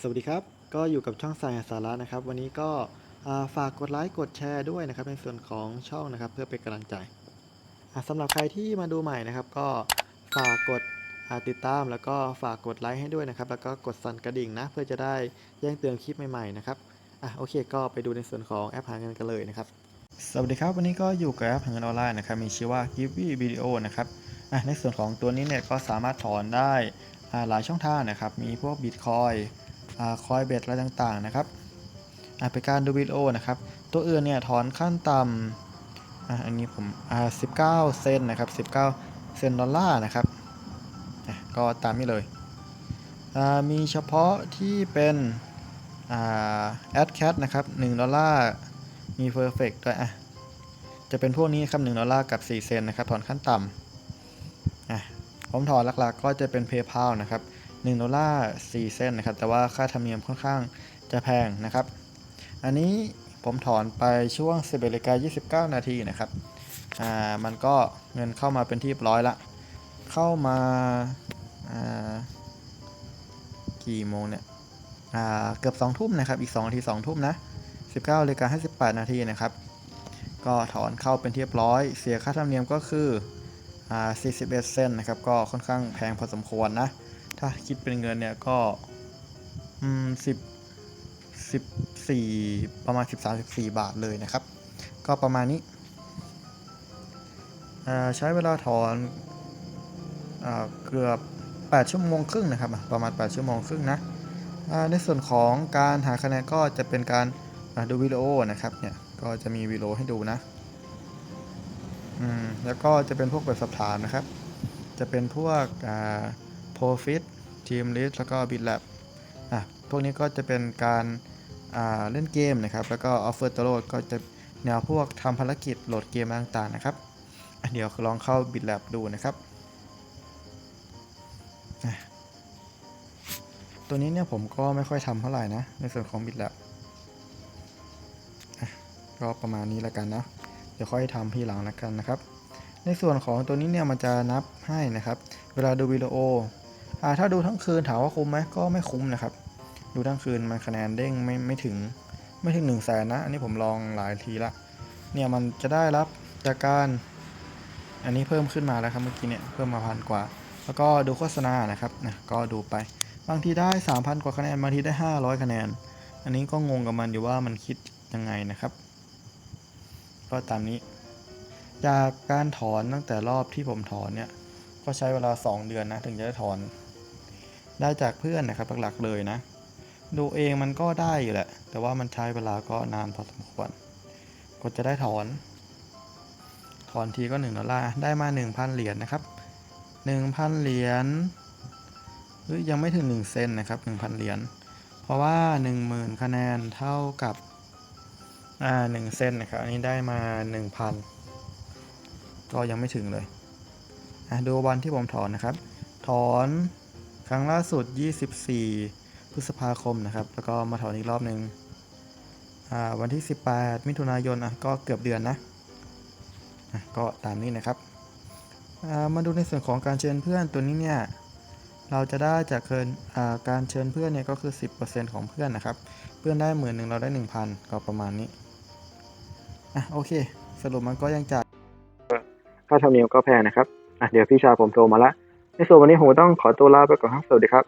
สวัสดีครับ ก็อยู่กับช่องสายสาระนะครับ วันนี้ก็ฝากกดไลค์กดแชร์ด้วยนะครับในส่วนของช่องนะครับ เพื่อเป็นกำลังใจสำหรับใครที่มาดูใหม่นะครับ ก็ฝากกดติดตามแล้วก็ฝากกดไลค์ให้ด้วยนะครับ แล้วก็กดสั่นกระดิ่งนะ เพื่อจะได้แจ้งเตือนคลิปใหม่ๆนะครับอะโอเคก็ไปดูในส่วนของแอปหาเงินกันเลยนะครับสวัสดีครับวันนี้ก็อยู่กับแอปหาเงินออนไลน์นะครับมีชื่อว่า g i v e Video นะครับอะในส่วนของตัวนี้เนี่ยก็สามารถถอนได้หลายช่องทางนะครับ มีพวก Bitcoin คอยเบ็ดอะไรต่างๆนะครับอะเป็นการดูวิดีโอนะครับ ตัวอื่นเนี่ยถอนขั้นต่ำอ,อันนี้ผมอ่า19เซนนะครับ19เซนดอลลาร์นะครับก็ตามนี้เลย มีเฉพาะที่เป็นแอดแคทนะครับ1ดอลลาร์มี Perfect ด้วยอะจะเป็นพวกนี้ครับ1ดอลลาร์กับ 4 เซนนะครับ ถอนขั้นต่ำอะผมถอนหลักๆก็จะเป็น PayPal นะครับ 1ดอลลาร์4เซนนะครับ แต่ว่าค่าธรรมเนียมค่อนข้างจะแพงนะครับ อันนี้ผมถอนไปช่วง11นาฬิกา29 นาทีนะครับ อ่า มันก็เงินเข้ามาเป็นที่บร้อยละ เข้ามา อ่า กี่โมงเนี่ย อ่า เกือบ2ทุ่มนะครับ อีก2นาที2ทุ่มนะ 19นาฬิกา58 นาทีนะครับ ก็ถอนเข้าเป็นที่เรียบร้อย เสียค่าธรรมเนียมก็คือ อ่า 41 เซนนะครับ ก็ค่อนข้างแพงพอสมควรนะ ถ้าคิดเป็นเงินเนี่ยก็อืมสิบสิบสี่ประมาณสิบสามสิบสี่บาทเลยนะครับ ก็ประมาณนี้ใช้เวลาถอนอเกือบ 8 ชั่วโมงครึ่งนะครับ ประมาณ 8 ชั่วโมงครึ่งนะในส่วนของการหาคะแนนก็จะเป็นการดูวิดีโอนะครับเนี่ยก็จะมีวิดีโอให้ดูนะแล้วก็จะเป็นพวกแบบสอบถามนะครับ จะเป็นพวกอ Profit Team List แล้วก็ BitLab อะพวกนี้ก็จะเป็นการาเล่นเกมนะครับ แล้วก็ Offer to Load ก็จะแนวพวกทำภารกิจโหลดเกมต่างๆนะครับ เดี๋ยวลองเข้า BitLab ดูนะครับ ตัวนี้เนี่ยผมก็ไม่ค่อยทำเท่าไหร่นะ ในส่วนของ BitLab อะก็ประมาณนี้แล้วกันนะ เดี๋ยวค่อยทำทีหลังแล้วกันนะครับ ในส่วนของตัวนี้เนี่ยมันจะนับให้นะครับ เวลาดูวิดีโอ ถ้าดูทั้งคืนถามว่าคุ้มไหมก็ไม่คุ้มนะครับ ดูทั้งคืนมันคะแนนเด้งไม่ไม่ถึงไม่ถึง1นึ่งแสนนะ อันนี้ผมลองหลายทีละ เนี่ยมันจะได้รับจากการอันนี้เพิ่มขึ้นมาแล้วครับเมื่อกี้เนี่ยเพิ่มมาพันกว่า แล้วก็ดูโฆษณานะครับนะก็ดูไป บางทีได้ 3,000 กว่าคะแนน บางทีได้ 500 คะแนน อันนี้ก็งงกับมันอยู่ว่ามันคิดยังไงนะครับ ก็ตามนี้ จากการถอนตั้งแต่รอบที่ผมถอนเนี่ย ก็ใช้เวลา 2 เดือนนะ ถึงจะได้ถอน ได้จากเพื่อนนะครับหลักๆเลยนะ ดูเองมันก็ได้อยู่แหละ แต่ว่ามันใช้เวลาก็นานพอสมควรก็จะได้ถอน ถอนทีก็1ดอลลาร์ได้มา 1,000 เหรียญนะครับ 1,000 เหรียญหรือยังไม่ถึง 1 เซนนะครับ 1,000 เหรียญเพราะว่า 10,000 คะแนนเท่ากับอ่า1เซนนะครับ อันนี้ได้มา 1,000 ก็ยังไม่ถึงเลยดูวันที่ผมถอนนะครับ ถอน ครั้งล่าสุด 24 พฤษภาคมนะครับ แล้วก็มาถอนอีกรอบหนึ่งอ่าวันที่ 18 มิถุนายนอะก็เกือบเดือนนะะก็ตามนี้นะครับอ่ามาดูในส่วนของการเชิญเพื่อนตัวนี้เนี่ยเราจะได้จากเคินอ่าการเชิญเพื่อนเนี่ยก็คือ 10%ของเพื่อนนะครับ เพื่อนได้หมื่นหนึ่งเราได้ 1,000 ก็ประมาณนี้อะโอเค สรุปมันก็ยังจ่ายค่าธรรมเนียมก็แพงนะครับอะเดี๋ยวพี่ชายผมโทรมาละ ในส่วนวันนี้ผมต้องขอตัวลาไปก่อนครับ สวัสดีครับ